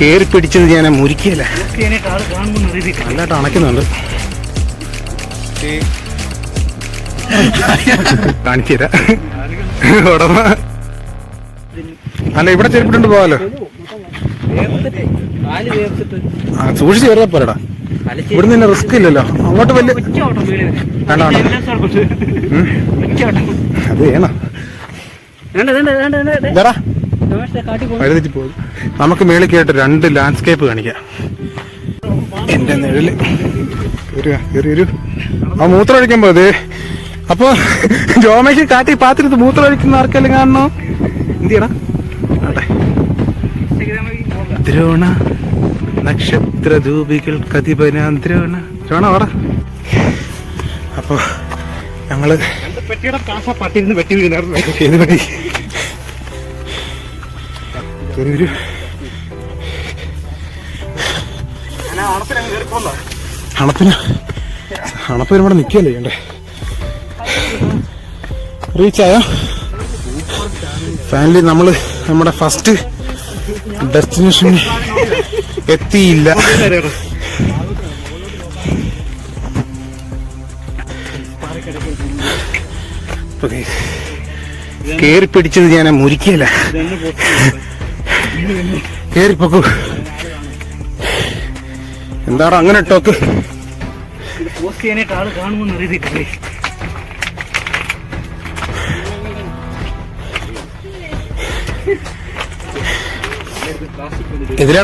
കേറി പിടിച്ചത് ഞാൻ അറിയില്ല നല്ലതായിട്ട് അണയ്ക്കുന്നുണ്ട്. കാണിച്ചു തരാം. ഉടമ. അല്ല ഇവിടെ ചെരുപ്പിട്ടുണ്ട് പോവാലോ സൂക്ഷിച്ച് കയറിയാ പോരടാ. ഇവിടെ നിന്ന് റിസ്ക് ഇല്ലല്ലോ. അങ്ങോട്ട് വലിയ ഒറ്റ ഓട്ടം വീട് വേണ്ട, വേണ്ട. എല്ലാ സ്ഥലത്തും ഉം. ഒറ്റ ഓട്ടം അത് വേണം. വേണ്ട വേണ്ട വേണ്ട കാട്ടി പോകും നമുക്ക് മേളിൽ കേട്ട് രണ്ട് ലാൻഡ്സ്കേപ്പ് കാണിക്കാം. എന്റെ നിഴൽ. ഒരു ആ മൂത്രം ഒഴിക്കുമ്പോ അത് അപ്പൊ ജോമയ്ക്ക് കാട്ടി പാത്തിരുത്ത് മൂത്രം ഒഴിക്കുന്ന ആർക്കെല്ലാം കാണണോ? എന്തിയടാ? ആട്ടെ. ദ്രോണ നക്ഷത്ര ധൂപികൾ കതിപന ദ്രോണ. ദ്രോണ വാടാ. അപ്പൊ ഞങ്ങൾ പെട്ടിയുടെ കാശ പട്ടിരുന്ന് വെട്ടി വീണായിരുന്നു ഏത് പറ്റി കയറി വരൂ അണപ്പിന് അണപ്പ് ഇവിടെ നിൽക്കല്ലേ ചെയ്യണ്ടേ? റീച്ചായോ? ഫാമിലി നമ്മൾ നമ്മുടെ ഫസ്റ്റ് ഡെസ്റ്റിനേഷൻ എത്തിയില്ല. കേറി പിടിച്ചത് ഞാൻ മുരിക്കല കേറിപ്പോക്കു. എന്താടാ അങ്ങനെ ടോക്ക് പോസ്റ്റ് ചെയ്യാനായിട്ട് ആൾ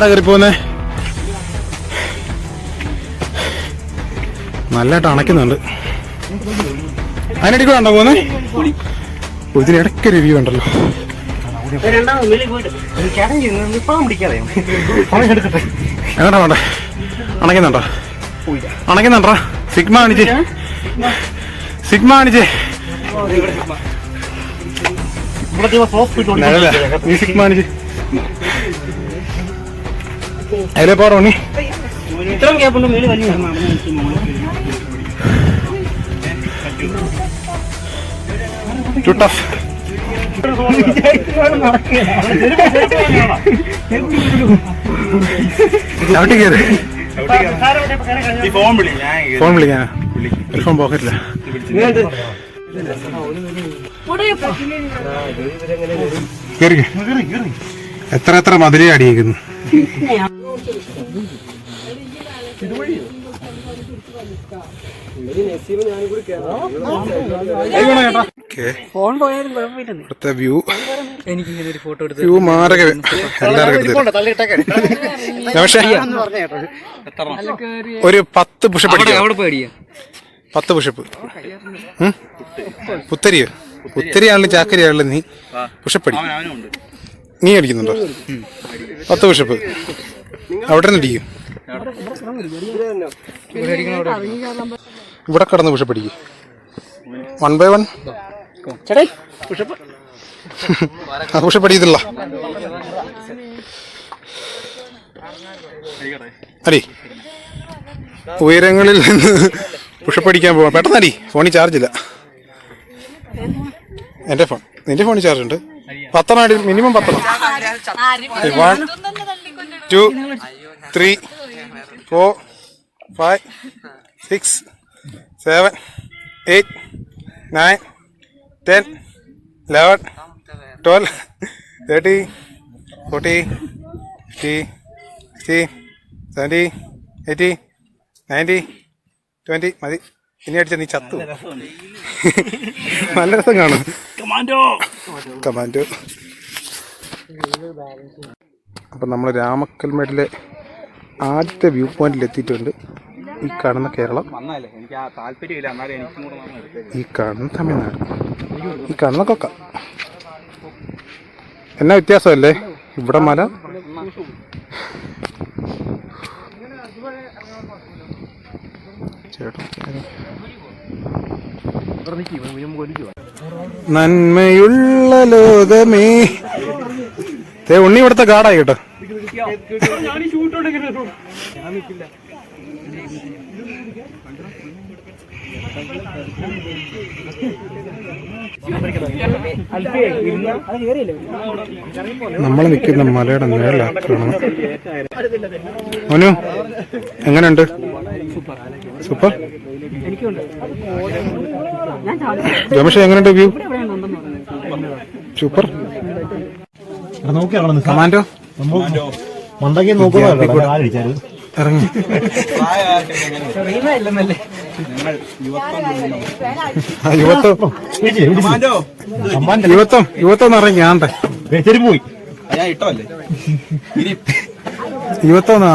കയറി പോകുന്നേ നല്ലതായിട്ട് അണയ്ക്കുന്നുണ്ട്. അതിനിടയ്ക്ക് ഉണ്ടോ പോകുന്നേ ഇതിനിടയ്ക്ക് റിവ്യൂ ഉണ്ടല്ലോ. എങ്ങോട്ടാ വേണ്ട അണയ്ക്കുന്നുണ്ടോ? അണയ്ക്കുന്നുണ്ടോ? സിഗ്മ കാണിച്ചേ സിഗ്മ കാണിച്ചേ. നീ സിഗ്മ. കാണിച്ചേ അതിലെ പോറോ നീ ഇത്രയും ഗ്യാപ്പുണ്ട് മേളിൽ വലിയ ടു ടഫ് ചവിട്ടി കയറി ഫോൺ വിളി ഞാൻ ഫോൺ വിളിക്കാനാ ഒരു ഫോൺ പോക്കറ്റില്ല കേറി. എത്ര എത്ര മതിലേ അടിയിക്കുന്നു. ഫോൺ പോയാലും കുഴപ്പമില്ലെന്ന് ഇവിടുത്തെ വ്യൂ. എനിക്ക് ഇങ്ങനെ ഒരു ഫോട്ടോ എടുത്ത് വ്യൂ എല്ലാവർക്കും എടുത്ത് പക്ഷേ ഒരു പത്ത് പുഷപ്പ് പേടിയാ പത്ത് പുഷപ്പ് പുത്തരിയോ? പുത്തരിയാണല്ലോ ചാക്കരിയാണല്ലോ നീ. പുഷപ്പടി നീ അടിക്കുന്നുണ്ടോ? പത്ത് പുഷപ്പ് അവിടെ നിന്ന് അടിക്കും. ഇവിടെ കിടന്ന് പുഷപ്പടിക്കും വൺ ബൈ വൺ ചേട്ടേ പുഷപ്പ്. പുഷപ്പ് അടി. ഉയരങ്ങളിൽ നിന്ന് പുഷപ്പ് അടിക്കാൻ പോവാം. പെട്ടെന്ന് അടി ഫോണിൽ ചാർജ് ഇല്ല. എന്റെ ഫോൺ നിന്റെ ഫോണിൽ ചാർജ് ഉണ്ട്. പത്തെണ്ണം അടി മിനിമം പത്തെണ്ണം. One two three four five six seven eight nine ten eleven twelve thirty forty fifty sixty seventy eighty ninety twenty മതി. ഇനി അടിച്ച നീ ചത്തു. നല്ല രസം കാണും. കമാൻഡോ കമാൻഡോ അപ്പം നമ്മൾ രാമക്കൽമേട്ടിലെ ആദ്യത്തെ വ്യൂ പോയിന്റിൽ എത്തിയിട്ടുണ്ട്. ഈ കാണുന്ന കേരളം? ഈ കാണുന്ന തമിഴ്നാട്. ഈ കാണുന്ന കൊക്ക. എന്നാ വ്യത്യാസമല്ലേ? ഇവിടെ മല. നന്മയുള്ള ലോകമേ. ദേ ഉണ്ണി ഇവിടുത്തെ കാടായി കേട്ടോ ഞാൻ ഷൂട്ടോടെ നമ്മൾ നിൽക്കുന്ന മലയുടെ നിഴലാക്കണം മനു എങ്ങനെയുണ്ട്? സൂപ്പർ. ജോമേഷ് എങ്ങനെയുണ്ട് വ്യൂ? സൂപ്പർ. നോക്കിയാണ് കമാൻഡോ? മണ്ടക്കി നോക്കുന്ന ആരടിച്ചാലും. ഇറങ്ങി. ആ, യുവത്വം. യുവത്വം യുവത്വം എന്ന് പറഞ്ഞ ചെരുപ്പ് പോയി. യുവത്വം എന്ന്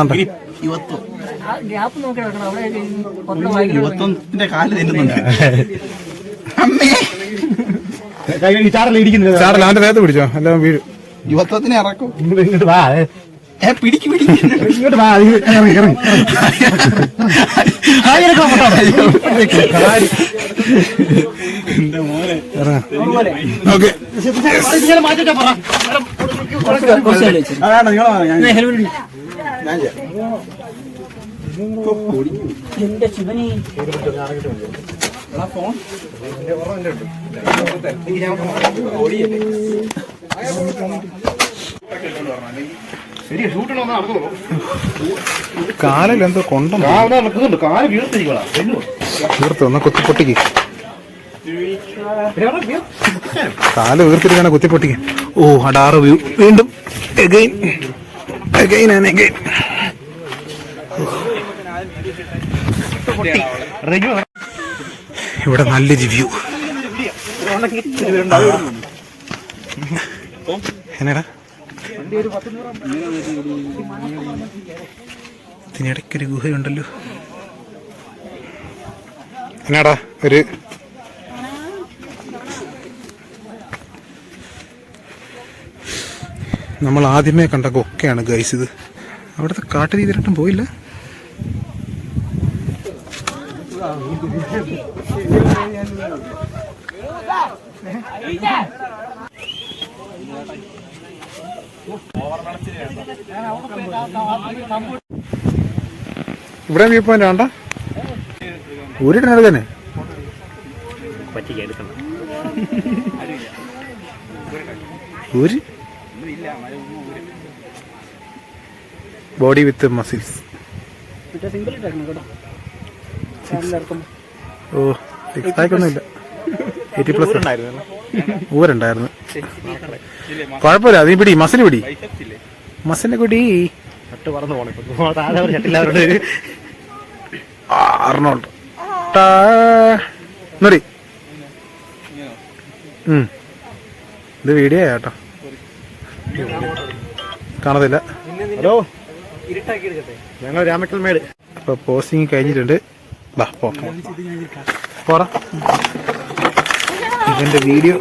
യുവത്വത്തിന്റെ കാൽ തിന്നുന്നുണ്ട്. ചാറല്ല ഇടിക്കുന്നില്ല അവന്റെ ദേഹത്ത് പിടിച്ചോ. എല്ലാം വീഴും. യുവത്വത്തിനെ ഇറക്കും. ഇങ്ങോട്ട് വാ. പിടിക്ക് പിടിക്ക്. ഇങ്ങോട്ട് വാ ഇറങ്ങി ഇറങ്ങി ഇറങ്ങാം. ഓക്കെ. അതാണ് നിങ്ങളെ ഞാൻ കാലിൽ എന്തോ കൊണ്ടോ വീർത്ത് ഒന്ന് കുത്തിപ്പൊട്ടിക്ക്. കാൽ വീർത്തിരിക്കണ കുത്തിപ്പൊട്ടിക്ക്. ഓ അടാറ് വ്യൂ വീണ്ടും. എഗൈൻ എഗൈൻ ആൻഡ് എഗൈൻ ഇവിടെ നല്ലൊരു വ്യൂ എന്നാടാ? ഇതിനിടയ്ക്കൊരു ഗുഹയുണ്ടല്ലോ. എന്നാടാ ഒരു നമ്മൾ ആദ്യമേ കണ്ട കൊക്കയാണ് ഗൈസ് ഇത്. അവിടുത്തെ കാട്ടു രീതിയിലിട്ടും പോയില്ല. ഇവിടെ വ്യൂ പോയിന്റ് വേണ്ട ഊരിട്ടാണ് തന്നെ. ഊരി? Body with muscles oh six pack ഒന്നും ഇല്ല എയ്റ്റി പ്ലസ് ഊരുണ്ടായിരുന്നു. കുഴപ്പമില്ല നീ പിടി മസിൽ പിടി. മസിലിനെ പിടി അർണോൾഡ്. ഉം. ഇത് വീഡിയോ കേട്ടോ കാണത്തില്ല. ഹലോ. ഞങ്ങൾ രാമക്കൽ മേട്. അപ്പൊ പോസ്റ്റിംഗ് കഴിഞ്ഞിട്ടുണ്ട്. വാ ഇവന്റെ വീഡിയോ.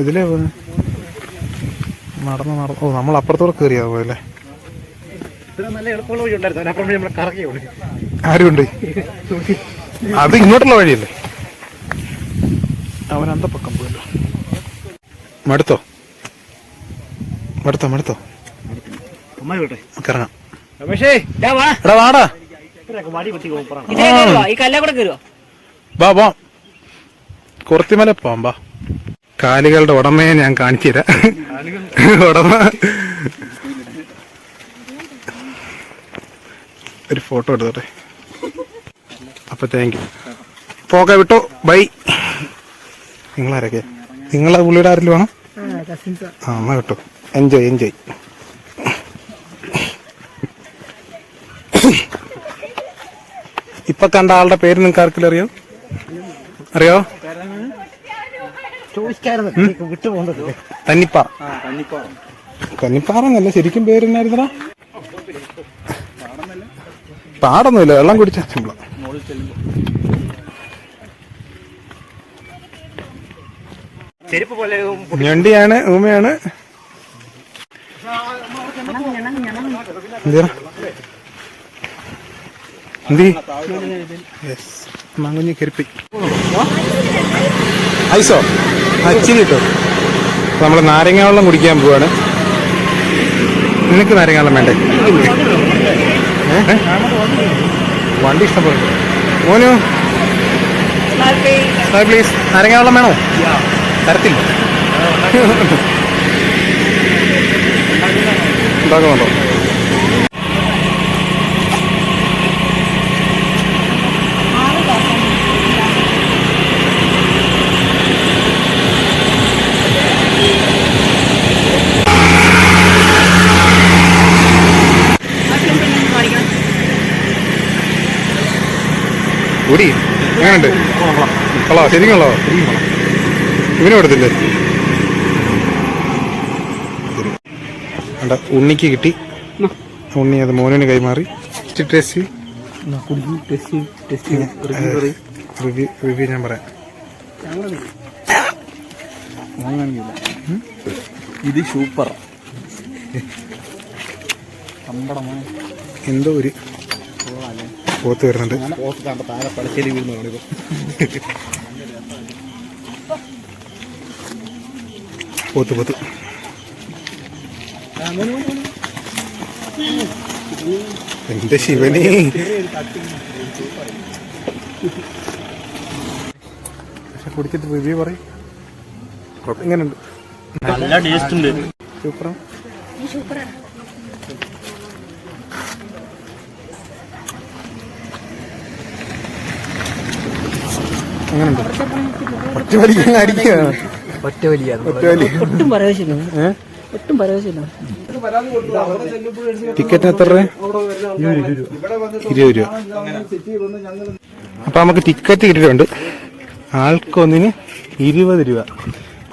ഇതിലേ പോ നടന്ന് നടന്ന്. ഓ നമ്മൾ അപ്പുറത്തോടെ കയറിയാ പോയല്ലേ? ആരുണ്ട്? അത് ഇങ്ങോട്ടുള്ള വഴിയല്ലേ? അവൻ അന്തപ്പക്കം പോയല്ലോ. മടുത്തോ? മടുത്തോ മടുത്തോ? അമ്മ വിട്ടെ എടാ വാടാ. വാ വാ കുറത്തിമല പോവാം വാ. കാലുകളുടെ ഉടമയെ ഞാൻ കാണിച്ചു തരാം. ഉടമ. ഒരു ഫോട്ടോ എടുത്തോട്ടെ? അപ്പൊ താങ്ക് യു പോക്കെ വിട്ടോ. ബൈ നിങ്ങളാരൊക്കെ? നിങ്ങളെ പുള്ളിയുടെ ആരെങ്കിലും വേണം? ആ എന്നാ കേട്ടോ എൻജോയ് എൻജോയ് ഇപ്പൊ കണ്ട ആളുടെ പേര് നിങ്ങൾക്ക് ആർക്കെങ്കിലും അറിയോ? അറിയോ? തന്നിപ്പാറ തന്നിപ്പാറ എന്നല്ല ശരിക്കും പേര് എന്നായിരുന്നടാ? പാടൊന്നുമില്ല വെള്ളം കുടിച്ച ഞണ്ടിയാണ് ഊമയാണ്. എന്തിനാ? എന്തി യെസ് മാങ്ങുഞ്ഞി ഐസോ? അച്ചിരി കിട്ടും നമ്മൾ നാരങ്ങ വെള്ളം കുടിക്കാൻ പോവാണ്. നിനക്ക് നാരങ്ങ വെള്ളം വേണ്ടേ വണ്ടി ഇഷ്ടംപോലെ. ഉണ്ട്. മോനു? പ്ലീസ് നാരങ്ങ വെള്ളം വേണോ? തരത്തില്ല. ഉണ്ടാക്കുന്നുണ്ടോ കൂടി എങ്ങനെയുണ്ട്? കൊള്ളാം. ശരിക്കും കൊള്ളാം. ഇവനും എടുത്തില്ലേ ഉണ്ണിക്ക് കിട്ടി. ഉണ്ണി അത് മോനുവിന് കൈമാറി. ടേസ്റ്റ് റിവ്യൂ റിവ്യൂ ഞാൻ പറയാം. ഇത് സൂപ്പർ എന്തോ ഒരു പോത്ത് വരുന്നുണ്ട് പോത്ത് പോത്ത് എന്റെ ശിവനെ? പക്ഷെ കുടിച്ചിട്ട് റിവ്യൂ പറയും. എങ്ങനെയുണ്ട് നല്ല ടേസ്റ്റ് ഉണ്ട്. സൂപ്പറാ. എങ്ങനെയുണ്ട് ഒറ്റ വലിക്കാൻ അടിക്കുകയാണ്. ഒറ്റ വലിയ ഒറ്റ ഒട്ടും പരവശില്ല ഒട്ടും എത്ര രൂപ? ഇരുപത് രൂപ. അപ്പൊ നമുക്ക് ടിക്കറ്റ് കിട്ടിയിട്ടുണ്ട്. ആൾക്കൊന്നിന് ഇരുപത് രൂപ.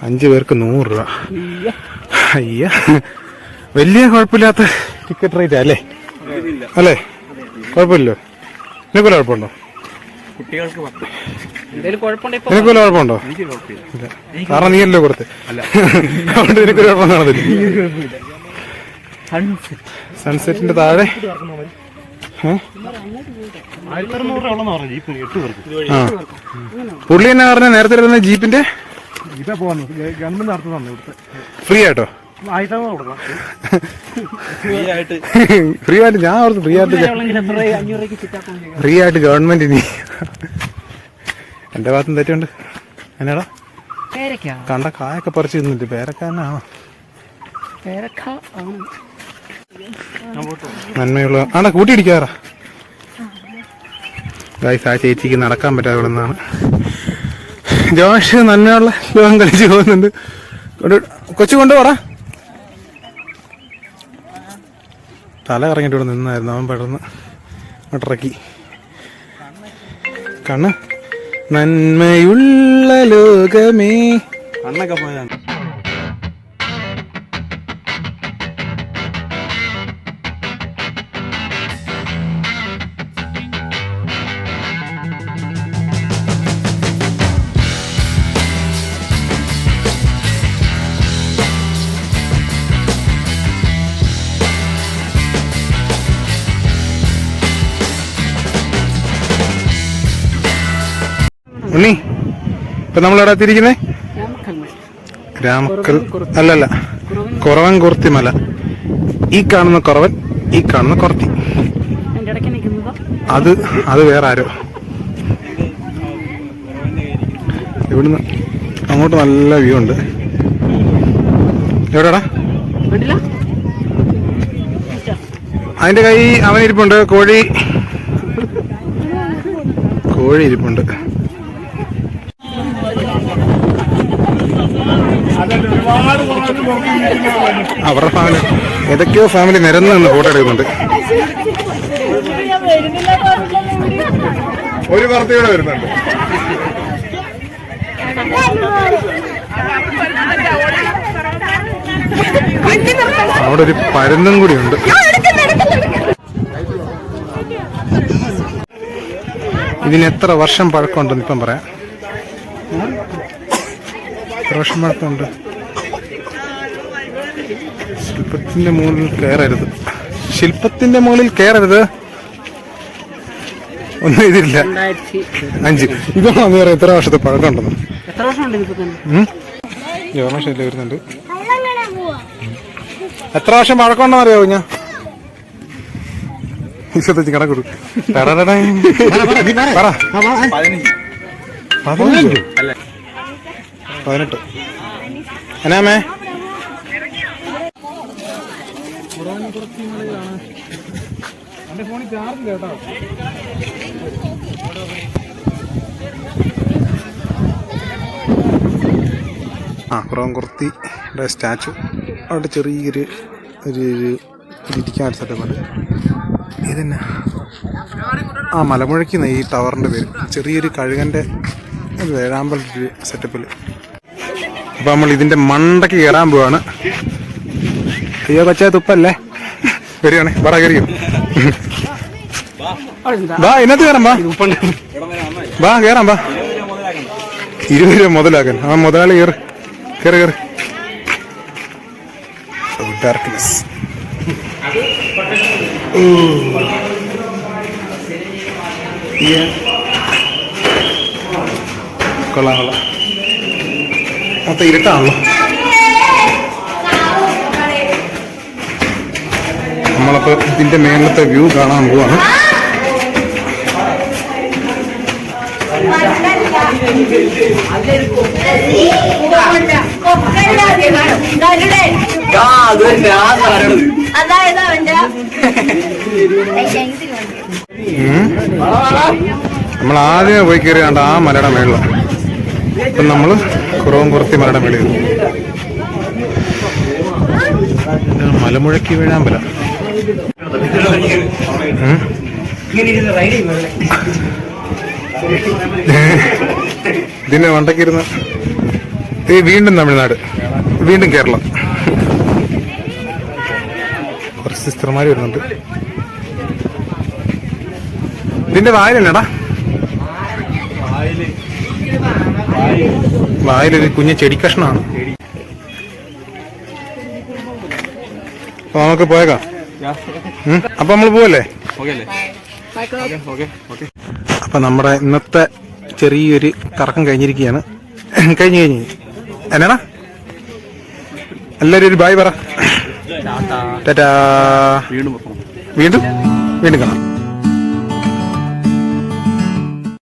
അഞ്ചു പേർക്ക് നൂറ് രൂപ. അയ്യ. വലിയ കുഴപ്പമില്ലാത്ത ടിക്കറ്റ് റേറ്റ് അല്ലേ? അല്ലേ? കുഴപ്പമില്ലല്ലോ. നിനക്കൊരു കുഴപ്പമുണ്ടോ? കുട്ടികൾക്ക് നിനക്കൊരു കുഴപ്പമുണ്ടോ ഇല്ല. കാരണം നീയല്ലോ കൊടുത്ത്. അതുകൊണ്ട് നിനക്കൊരു കുഴപ്പം കാണത്തില്ല സൺസെറ്റിന്റെ താഴെ? പുള്ളി എന്നാ പറഞ്ഞ? നേരത്തെ ഇരുന്ന ജീപ്പിന്റെ? ഫ്രീ ആയിട്ടോ? ഫ്രീ ആയിട്ട്? ഞാൻ ഓർത്ത് ഫ്രീ ആയിട്ട് ഫ്രീ ആയിട്ട് ഗവൺമെന്റ് ഇനി എന്റെ ഭാഗത്തും തെറ്റുണ്ട്. എന്നാടാ പേരക്ക. കണ്ട കായൊക്കെ പറിച്ചു തിന്നിട്ട് പേരക്ക നന്മയുള്ള ആണ്ടാ കൂട്ടിയിടിക്കാറാ ഗൈസ് ആ ചേച്ചിക്ക് നടക്കാൻ പറ്റാതെ ഇവിടെ നിന്നാണ് ജോഷ് നന്മയുള്ള ലോകം കളിച്ച് പോകുന്നുണ്ട്. കൊച്ചു കൊണ്ടുപോടാ തല കറങ്ങിട്ട് ഇവിടെ നിന്നായിരുന്നു. അവൻ പെട്ടെന്ന് ഇറക്കി കണ്ണ്. നന്മയുള്ള ലോകമേ. കണ്ണൊക്കെ പോയതാണ് ഇപ്പൊ നമ്മളെവിടെ എത്തിയിരിക്കുന്നേ രാമക്കൽമ രാമക്കൽ അല്ലല്ല. കുറവൻ കുർത്തി മല. ഈ കാണുന്ന കുറവൻ ഈ കാണുന്ന കുറത്തി. അത് അത് വേറെ ആരോ. ഇവിടുന്ന് അങ്ങോട്ട് നല്ല വ്യൂ ഉണ്ട്. എവിടെടാ? അതിന്റെ കൈ അവൻ ഇരിപ്പുണ്ട് കോഴി. കോഴി ഇരിപ്പുണ്ട്. അവരുടെ ഫാമിലി ഏതൊക്കെയോ ഫാമിലി നിരന്ന് നിന്ന് ഫോട്ടോ എടുക്കുന്നുണ്ട്. ഒരു വാർത്തയോടെ വരുന്നുണ്ട്. അവിടെ ഒരു പരുന്നും കൂടി ഉണ്ട്. ഇതിന് എത്ര വർഷം പഴക്കമുണ്ടെന്ന് ഇപ്പം പറയാം. എത്ര വർഷം പഴക്കമുണ്ട്? ശില്പത്തിന്റെ മുകളിൽ കയറരുത്. ശില്പത്തിന്റെ മുകളിൽ കയറരുത്. ഒന്നും ഇതില്ല അഞ്ച്. ഇതാണ് വേറെ എത്ര വർഷത്തെ പഴക്കമുണ്ടെന്ന്? ഇപ്പൊ ജോമേഷല്ലേ വരുന്നുണ്ട്. എത്ര വർഷം പഴക്കമുണ്ടെന്ന് അറിയാവോ ഞാൻ ഇരുപത്തഞ്ച് കണക്കൊടു പറ പതിനഞ്ച് പതിനെട്ട് എന്നാമേ എന്റെ ഫോണിൽ ചാർജ് കേട്ടോ. ആ കുറവൻകുർത്തിയുടെ സ്റ്റാച്ചു. അവിടെ ചെറിയൊരു ഒരു ഒരു ഇരിക്കാൻ സ്ഥലമാണ് ഇതന്നെ? ആ മലമുഴയ്ക്കുന്ന ഈ ടവറിന്റെ പേര്. ചെറിയൊരു കഴുകന്റെ ഒരു വേഴാമ്പൽ സെറ്റപ്പിൽ അപ്പോൾ നമ്മൾ ഇതിന്റെ മണ്ടയ്ക്ക് കയറാൻ പോവാണ്. അയ്യോ കൊച്ചാ തുപ്പല്ലേ? വരികയാണേ പറ കയറിയോ വാ ഇന്നത്തെ കയറാം വാ. വാ കയറാം വാ. ഇരുപത് രൂപ മുതലാക്കാൻ. ആ മുതലാളി കയറി. കയറി കയറി. ഡാർക്ക്നെസ് കൊള്ളാം കൊള്ളാം. മൊത്തം ഇരുട്ടാണല്ലോ. നമ്മളപ്പോൾ ഇതിന്റെ മേലത്തെ വ്യൂ കാണാൻ പോവാണ് അതായത് അവന്റെ ഉം. നമ്മൾ ആദ്യം പോയി കയറി കണ്ട ആ മലയുടെ മേളിലാണ് ഇപ്പം നമ്മൾ കുറവും കുറത്തി മലയുടെ മേളിൽ മലമുഴക്കി വീഴാൻ ഉം. ഇങ്ങനെ ഇരുന്ന് റൈഡ് ചെയ്യുമ്പോൾ ഇതിന്റെ ഈ വീണ്ടും തമിഴ്നാട് വീണ്ടും കേരളം. കുറച്ച് സിസ്റ്റർമാർ വരുന്നുണ്ട്. ഇതിന്റെ വായിലല്ലേടാ. വായിലൊരു കുഞ്ഞ് ചെടി കഷ്ണമാണ്. അപ്പൊ നമുക്ക് പോയേക്കാം? അപ്പൊ നമ്മൾ പോവല്ലേ? ഓക്കെ അല്ലേ ഓക്കെ ഓക്കെ. അപ്പൊ നമ്മുടെ ഇന്നത്തെ ചെറിയൊരു കറക്കം കഴിഞ്ഞിരിക്കുകയാണ്. കഴിഞ്ഞു കഴിഞ്ഞു. എന്നാടാ? എല്ലാരും ഒരു ബായ് പറ. വീണ്ടും? വീണ്ടും കാണാം.